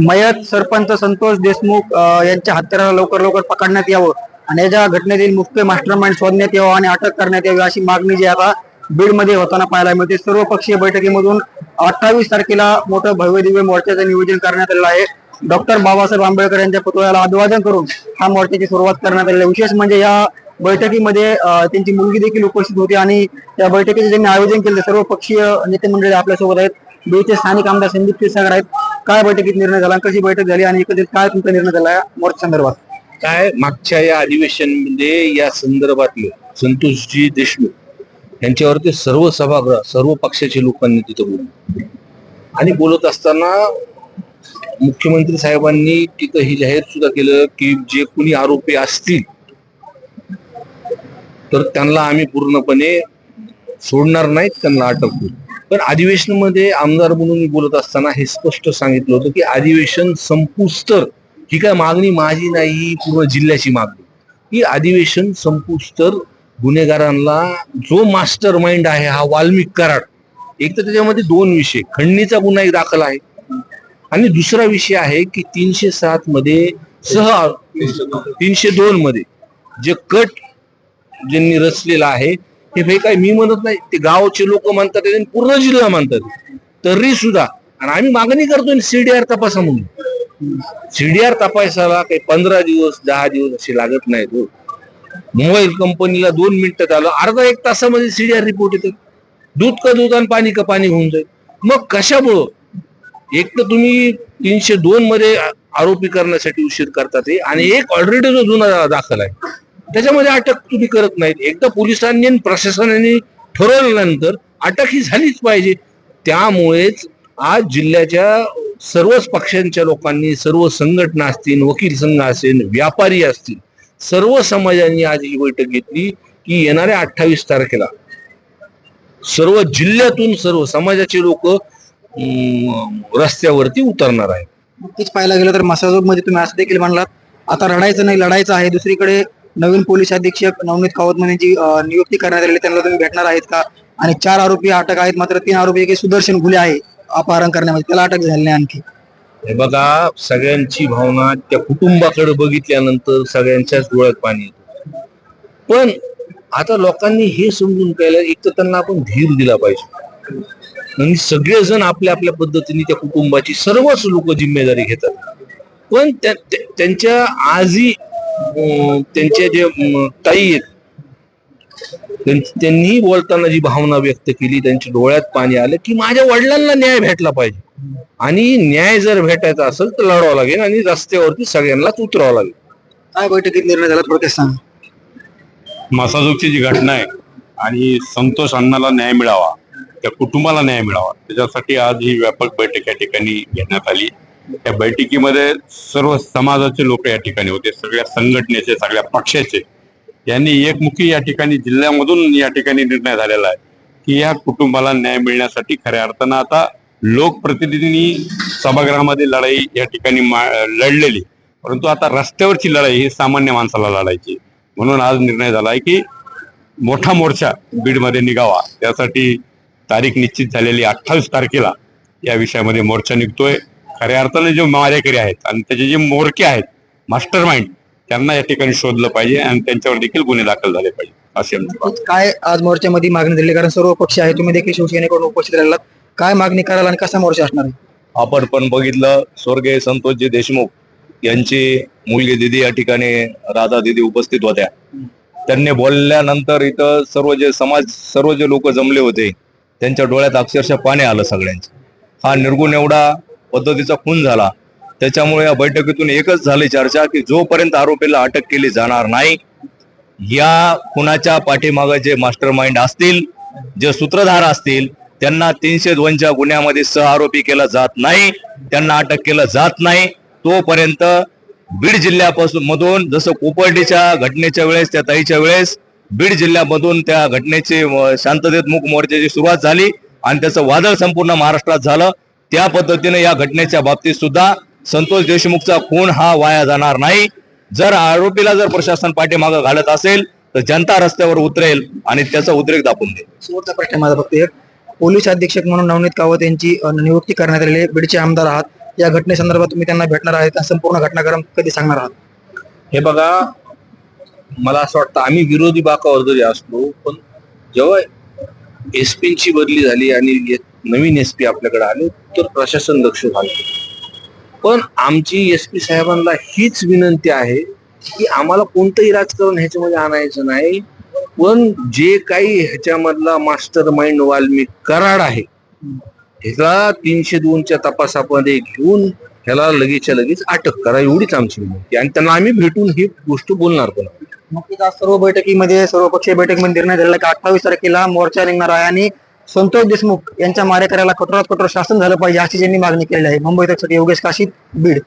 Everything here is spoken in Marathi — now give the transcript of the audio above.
मयत सरपंच संतोष देशमुख यांच्या हत्याराला लवकर लवकर पकडण्यात यावं आणि या घटनेतील मुख्य मास्टर माइंड शोधण्यात यावं आणि अटक करण्यात यावी अशी मागणी जी आता बीडमध्ये होताना पाहायला मिळते. सर्व पक्षीय बैठकीमधून अठ्ठावीस तारखेला मोठं भव्य दिव्य मोर्चाचं नियोजन करण्यात आलेलं आहे. डॉक्टर बाबासाहेब आंबेडकर यांच्या पुतळ्याला अभिवादन करून हा मोर्चाची सुरुवात करण्यात आली आहे. विशेष म्हणजे या बैठकीमध्ये त्यांची मुलगी देखील उपस्थित होती आणि त्या बैठकीचे ज्यांनी आयोजन केले सर्व पक्षीय नेते मंडळी आपल्यासोबत आहेत. बीचे स्थानिक आमदार संदीप क्षीरसागर आहेत. काय बैठकीत निर्णय झाला? कशी बैठक झाली? आणि एकत्रित काय तुमचा निर्णय झाला मोर्चा संदर्भात? काय मागच्या या अधिवेशनमध्ये या संदर्भातले संतोषजी देशमुख यांच्यावरती सर्व सभागृह सर्व पक्षाचे लोकांनी तिथं बोलले आणि बोलत असताना मुख्यमंत्री साहेबांनी तिथं ही जाहीर सुद्धा केलं की जे कुणी आरोपी असतील तर त्यांना आम्ही पूर्णपणे सोडणार नाहीत त्यांना अटक करू. पण अधिवेशनामध्ये आमदार म्हणून मी बोलत असताना हे स्पष्ट सांगितलं होतं की अधिवेशन संपुस्तर ही काय मागणी माझी नाही पूर्ण जिल्ह्याची मागणी. ही अधिवेशन संपुस्तर गुन्हेगारांना जो मास्टर माइंड आहे हा वाल्मिक कराड. एक तर त्याच्यामध्ये दोन विषय खंडणीचा गुन्हा एक दाखल आहे. आणि दुसरा विषय आहे की तीनशे सात मध्ये सह तीनशे दोन मध्ये जे कट ज्यांनी रचलेला आहे हे हे काय मी म्हणत नाही ते गावचे लोक म्हणतात पूर्ण जिल्हा म्हणतात. तरी सुद्धा आणि आम्ही मागणी करतोय सीडीआर तपासा म्हणून. सीडीआर तपासाला काही पंधरा दिवस दहा दिवस असे लागत नाहीत हो. मोबाईल कंपनीला दोन मिनिटात आलं अर्धा एक तासामध्ये सीडीआर रिपोर्ट येते. दूध का दूध आणि पाणी का पाणी होऊन जाईल. मग कशामुळं? एक तर तुम्ही तीनशे दोन मध्ये आरोपी करण्यासाठी उशीर करतात आणि एक ऑलरेडी जो जुना दाखल आहे. त्याच्यामध्ये अटक तुम्ही करत नाहीत. एकदा पोलिसांनी आणि प्रशासनाने ठरवल्यानंतर अटक ही झालीच पाहिजे. त्यामुळेच आज जिल्ह्याच्या सर्वच पक्षांच्या लोकांनी सर्व संघटना असतील वकील संघ असेल व्यापारी असतील सर्व समाजांनी आज ही बैठक घेतली की येणाऱ्या अठ्ठावीस तारखेला सर्व जिल्ह्यातून सर्व समाजाचे लोक रस्त्यावरती उतरणार आहेत. नक्कीच पाहायला गेलं तर मसाजोगमध्ये तुम्ही असं देखील म्हणलात आता रडायचं नाही लढायचं आहे दुसरीकडे नवीन पोलीस अधीक्षक नवनीत कावतमन यांची नियुक्ती करण्यात आलेली त्यांना तुम्ही भेटणार आहेत का? आणि चार आरोपी अटक आहेत मात्र तीन आरोपी एक सुदर्शन गुले आहे अपहरण करण्यामध्ये. त्याला अटक झाली नाही आणखी. हे बघा सगळ्यांची भावना त्या कुटुंबाकडे बघितल्यानंतर सगळ्यांच्याच डोळ्यात पाणी येतो. पण आता लोकांनी हे समजून पाहिलं एक तर त्यांना आपण धीर दिला पाहिजे. आणि सगळेजण आपल्या आपल्या पद्धतीने त्या कुटुंबाची सर्वच लोक जिम्मेदारी घेतात. पण त्या- त्यांच्या आजही अं, त्यांच्या जे ताई आहेत त्यां- त्यांनी बोलताना जी भावना व्यक्त केली त्यांच्या डोळ्यात पाणी आलं की माझ्या वडिलांना न्याय भेटला पाहिजे. आणि न्याय जर भेटायचा असेल तर लढावं लागेल आणि रस्त्यावरती सगळ्यांनाच उतरावं लागेल. काय बैठकीत निर्णय झाला थोडक्यात सांगा. मसाजोगची जी घटना आहे आणि संतोष अण्णाला न्याय मिळावा त्या कुटुंबाला न्याय मिळावा त्याच्यासाठी आज ही व्यापक बैठक या ठिकाणी घेण्यात आली. त्या बैठकीमध्ये सर्व समाजाचे लोक या ठिकाणी होते सगळ्या संघटनेचे सगळ्या पक्षाचे. यांनी एकमुखी या ठिकाणी जिल्ह्यामधून या ठिकाणी निर्णय झालेला आहे की या कुटुंबाला न्याय मिळण्यासाठी खऱ्या अर्थानं आता लोकप्रतिनिधींनी सभागृहामध्ये लढाई या ठिकाणी मा- लढलेली. परंतु आता रस्त्यावरची लढाई ही सामान्य माणसाला लढायची. म्हणून आज निर्णय झाला आहे की मोठा मोर्चा बीडमध्ये निघावा. त्यासाठी तारीख निश्चित झालेली अठ्ठावीस तारखेला या विषयामध्ये मोर्चा निघतोय. खऱ्या अर्थाने जे मारेकरी आहेत आणि त्याचे जे मोरके आहेत मास्टर माइंड त्यांना या ठिकाणी शोधलं पाहिजे आणि त्यांच्यावर देखील गुन्हे दाखल झाले पाहिजे असे आमची. काय आज मोर्चामध्ये मागणी दिली? कारण सर्व पक्ष आहे तुम्ही देखील शिवसेनेकडून उपस्थित राहिलात. काय मागणी कराल आणि कसा मोर्चा असणार आहे? आपण पण बघितलं स्वर्गीय संतोषजी देशमुख यांची मुलगी दिदी या ठिकाणी राधा दिदी उपस्थित होत्या. त्यांनी बोलल्यानंतर इथं सर्व जे समाज सर्व जे लोक जमले होते त्यांच्या डोळ्यात अक्षरशः पाणी आलं सगळ्यांचं. हा निर्गुण एवढा पद्धतीचा खून झाला. त्याच्यामुळे या बैठकीतून एकच झाली चर्चा की जोपर्यंत आरोपीला अटक केली जाणार नाही या खुनाच्या पाठीमागे जे मास्टर माइंड असतील जे सूत्रधार असतील त्यांना तीनशे दोनच्या गुन्ह्यामध्ये सह आरोपी केला जात नाही त्यांना अटक केलं जात नाही. तोपर्यंत बीड जिल्ह्यापासून मधून जसं कोपर्डीच्या घटनेच्या वेळेस त्या ताईच्या वेळेस बीड जिल्ह्यामधून त्या घटनेची शांततेत मूक मोर्चाची सुरुवात झाली आणि त्याचं वादळ संपूर्ण महाराष्ट्रात झालं. त्या पद्धतीने या घटनेच्या बाबतीत सुद्धा संतोष देशमुखचा खून हा वाया जाणार नाही. जर आरोपीला जर प्रशासन पाठीमागं घालत असेल तर जनता रस्त्यावर उतरेल आणि त्याचा उद्रेक दाखवून देईल. शेवटचा प्रश्न माझा फक्त एक. पोलीस अधीक्षक म्हणून नवनीत कावत यांची नियुक्ती करण्यात आलेली बीडचे आमदार आहात. या घटनेसंदर्भात तुम्ही त्यांना भेटणार आहे त्या संपूर्ण घटनाक्रम कधी सांगणार आहात? हे बघा मला असं वाटतं आम्ही विरोधी बाकावर जरी असलो पण जेव्हा एसपीची बदली झाली आणि नवीन एसपी आपल्याकडे आले तर प्रशासन लक्ष घालतो पण आमची एसपी साहेबांना हीच विनंती आहे की आम्हाला कोणतंही राजकारण ह्याच्यामध्ये आणायचं नाही. पण जे काही ह्याच्यामधला मास्टर माइंड वाल्मिक कराड आहे ह्याला तीनशे दोनच्या तपासामध्ये घेऊन ह्याला लगेचच्या लगेच अटक करा एवढीच आमची विनंती. आणि त्यांना आम्ही भेटून ही गोष्ट बोलणार पण. मग नक्कीच आज सर्व बैठकीमध्ये सर्वपक्षीय बैठकीमध्ये निर्णय झालेला की अठ्ठावीस तारखेला मोर्चा निघणार आहे आणि संतोष देशमुख यांच्या मारेकऱ्याला कठोरात कठोर शासन झालं पाहिजे अशी त्यांनी मागणी केलेली आहे. मुंबई तक योगेश काशीद बीड.